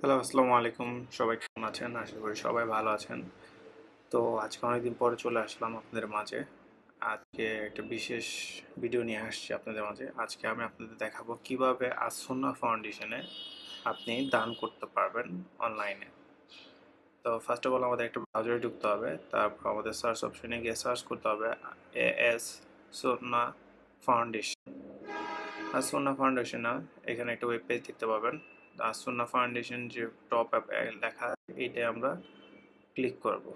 Hello, আসসালামু আলাইকুম। সবাই কেমন আছেন? আশা করি সবাই ভালো আছেন। তো আজকে অনেকদিন পরে চলে আসলাম আপনাদের মাঝে। আজকে একটা বিশেষ ভিডিও নিয়ে আসছি আপনাদের মাঝে। আজকে আমি আপনাদের দেখাবো কীভাবে আসন্না ফাউন্ডেশনে আপনি দান করতে পারবেন অনলাইনে তো ফার্স্ট অফ অল আমাদের একটা ব্রাউজারে ঢুকতে হবে। তারপর আমাদের সার্চ অপশনে গিয়ে সার্চ করতে হবে এ এস সোনা ফাউন্ডেশন আর সোনা ফাউন্ডেশনে এখানে একটা ওয়েব পেজ দেখতে পাবেন। আসন্না ফাউন্ডেশন যে টপ অ্যাপ লেখা এইটাই আমরা ক্লিক করব।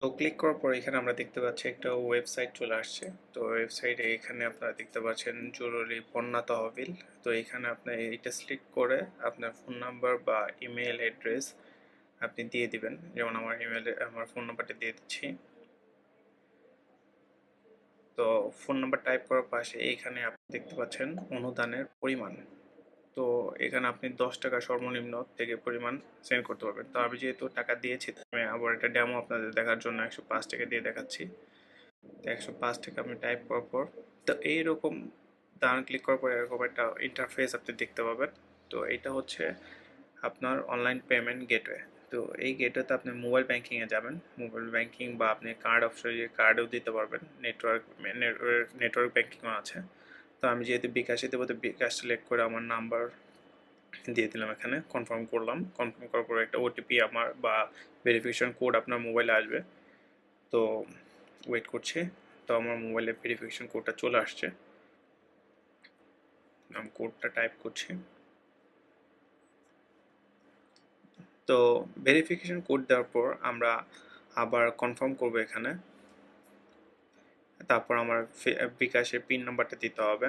তো ক্লিক করার পর এখানে আমরা দেখতে পাচ্ছি একটা ওয়েবসাইট চলে আসছে। তো ওয়েবসাইটে এখানে আপনারা দেখতে পাচ্ছেন জরুরি বন্যা তহবিল। তো এখানে আপনি এইটা সিলেক্ট করে আপনার ফোন নাম্বার বা ইমেল অ্যাড্রেস আপনি দিয়ে দিবেন। যেমন আমার ইমেলে আমার ফোন নাম্বারটা দিয়ে দিচ্ছি। তো ফোন নাম্বার টাইপ করার পাশে এইখানে আপনি দেখতে পাচ্ছেন অনুদানের পরিমাণ। তো এখানে আপনি দশ টাকা সর্বনিম্ন থেকে পরিমাণ সেন্ড করতে পারবেন। তো আমি যেহেতু টাকা দিয়েছি আমি আবার একটা ডেমো আপনাদের দেখার জন্য একশো পাঁচ টাকা দিয়ে দেখাচ্ছি। তো একশো পাঁচ টাকা আমি টাইপ করার পর, তো এইরকম দান ক্লিক করার পর এরকম একটা ইন্টারফেস আপনি দেখতে পাবেন। তো এটা হচ্ছে আপনার অনলাইন পেমেন্ট গেটওয়ে তো এই গেটওয়েতে আপনি মোবাইল ব্যাংকিংয়ে যাবেন। মোবাইল ব্যাংকিং বা আপনি কার্ড অপশনে কার্ডও দিতে পারবেন। নেটওয়ার্ক নেটওয়ার্ক ব্যাংকিংও আছে। তো আমি যেহেতু বিকাশে দেবো, তো বিকাশ সিলেক্ট করে আমার নাম্বার দিয়ে দিলাম এখানে। কনফার্ম করলাম। কনফার্ম করার পরে একটা ওটিপি আমার বা ভেরিফিকেশন কোড আপনার মোবাইলে আসবে। তো ওয়েট করছি। তো আমার মোবাইলে ভেরিফিকেশন কোডটা চলে আসছে। আমি কোডটা টাইপ করছি। তো ভেরিফিকেশন কোড দেওয়ার পর আমরা আবার কনফার্ম করব এখানে। তারপর আমার বিকাশের পিন নাম্বারটা দিতে হবে।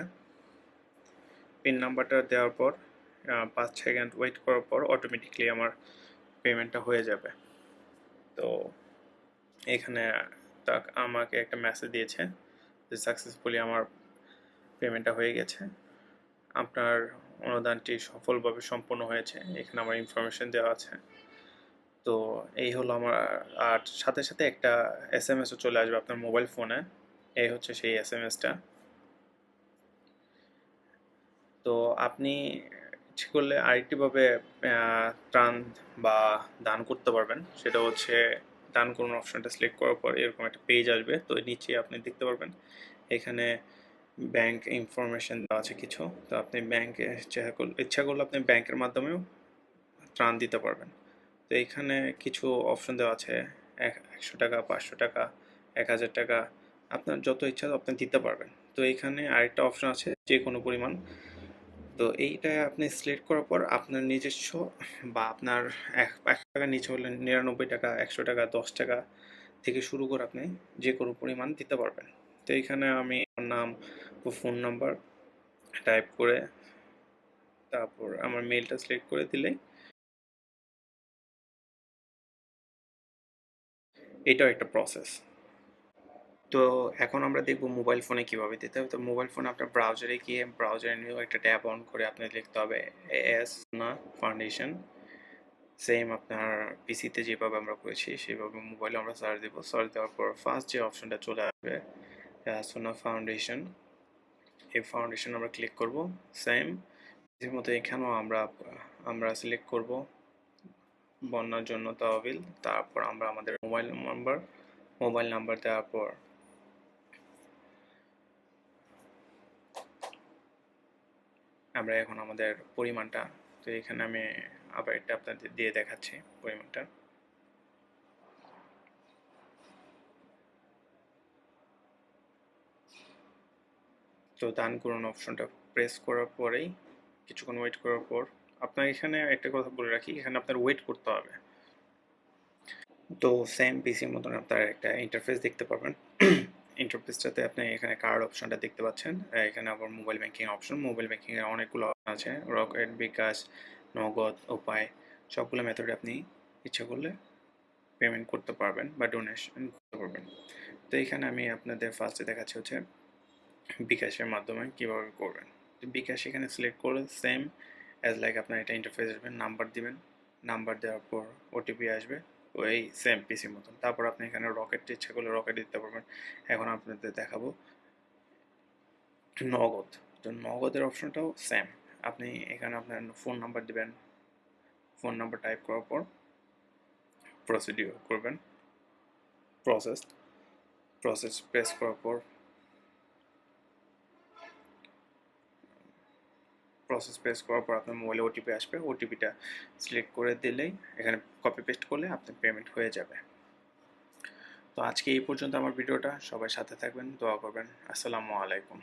পিন নাম্বারটা দেওয়ার পর পাঁচ সেকেন্ড ওয়েট করার পর অটোমেটিকলি আমার পেমেন্টটা হয়ে যাবে। তো এখানে তাক, আমাকে একটা মেসেজ দিয়েছে যে সাকসেসফুলি আমার পেমেন্টটা হয়ে গেছে। আপনার অনুদানটি সফলভাবে সম্পন্ন হয়েছে। এখানে আমার ইনফরমেশন দেওয়া আছে। তো এই হলো আমার, আর সাথে সাথে একটা এস এম এসও চলে আসবে আপনার মোবাইল ফোনে এই হচ্ছে সেই এস এম এসটা তো আপনি ইচ্ছে করলে আরেকটিভাবে ত্রাণ বা দান করতে পারবেন। সেটা হচ্ছে দান করুন অপশনটা সিলেক্ট করার পর এরকম একটা পেজ আসবে। তো নিচে আপনি দেখতে পারবেন। এখানে ব্যাংক ইনফরমেশন দেওয়া আছে কিছু, তো আপনি ব্যাংকে ইচ্ছা করলে ইচ্ছা করলে আপনি ব্যাংকের মাধ্যমেও ত্রাণ দিতে পারবেন। তো এখানে কিছু অপশন দেওয়া আছে, এক, একশো টাকা, পাঁচশো টাকা, এক হাজার টাকা, আপনার যত ইচ্ছা আপনি দিতে পারবেন। তো এখানে আরেকটা অপশন আছে, যে কোনো পরিমাণ। তো এইটা আপনি সিলেক্ট করার পর আপনার নিজস্ব বা আপনার এক টাকা নিচে হলে নিরানব্বই টাকা, একশো টাকা, দশ টাকা থেকে শুরু করে আপনি যে কোনো পরিমাণ দিতে পারবেন। তো এখানে আমি নাম ও ফোন নাম্বার টাইপ করে তারপর আমার মেলটা সিলেক্ট করে দিলেই এটাও একটা প্রসেস তো এখন আমরা দেখব মোবাইল ফোনে কীভাবে দিতে হবে। তো মোবাইল ফোনে আপনার ব্রাউজারে গিয়ে ব্রাউজারে নিয়েও একটা ট্যাব অন করে আপনার লিখতে হবে এস না ফাউন্ডেশন সেম আপনার পিসিতে যেভাবে আমরা করেছি, সেভাবে মোবাইলে আমরা সার্চ দেবো। সার্চ দেওয়ার পর ফার্স্ট যে অপশনটা চলে আসবে সোনা ফাউন্ডেশন এই ফাউন্ডেশন আমরা ক্লিক করব। সেম এর মতো এখানেও আমরা আমরা সিলেক্ট করব। বন্যার জন্য তহবিল, তারপর আমরা আমাদের মোবাইল নাম্বার মোবাইল নাম্বার দেওয়ার পর। আমরা এখন আমাদের পরিমাণটা, তো এখানে আমি আবার এটা আপনাদের দিয়ে দেখাচ্ছি পরিমাণটা। তো দান করুন অপশনটা প্রেস করার পরেই, কিছুক্ষণ ওয়েট করার পর, আপনার এখানে একটা কথা বলে রাখি, এখানে আপনার ওয়েট করতে হবে। তো সেম পিসির মতন আপনার একটা ইন্টারফেস দেখতে পাবেন ইন্টারফেসটাতে আপনি এখানে কার্ড অপশনটা দেখতে পাচ্ছেন। এখানে আবার মোবাইল ব্যাংকিং অপশন মোবাইল ব্যাংকিংয়ের অনেকগুলো আছে। রকেট বিকাশ, নগদ, উপায়, সবগুলো মেথডে আপনি ইচ্ছা করলে পেমেন্ট করতে পারবেন বা ডোনেশন করতে পারবেন। তো এখানে আমি আপনাদের ফার্স্টে দেখাচ্ছি হচ্ছে বিকাশের মাধ্যমে কীভাবে করবেন? তো বিকাশ এখানে সিলেক্ট করে সেম অ্যাজ লাইক আপনার এটা ইন্টারফেস আসবে নাম্বার দিবেন নাম্বার দেওয়ার পর ওটিপি আসবে ওই সেম পিসির মতন। তারপর আপনি এখানে রকেট ইচ্ছা করলে রকেট দিতে পারবেন। এখন আপনাদের দেখাবো নগদ। তো নগদের অপশনটাও সেম আপনি এখানে আপনার ফোন নাম্বার দিবেন ফোন নাম্বার টাইপ করার পর প্রসিডিওর করবেন। প্রসেস প্রসেস প্রেস করার পর প্রসেস প্রেস করার পর আপনার মোবাইলে ওটিপি আসবে। ওটিপিটা সিলেক্ট করে দিলেই এখানে কপি পেস্ট করলে আপনার পেমেন্ট হয়ে যাবে। তো আজকে এই পর্যন্ত আমার ভিডিওটা। সবাই সাথে থাকবেন, দোয়া করবেন। আসসালামু আলাইকুম.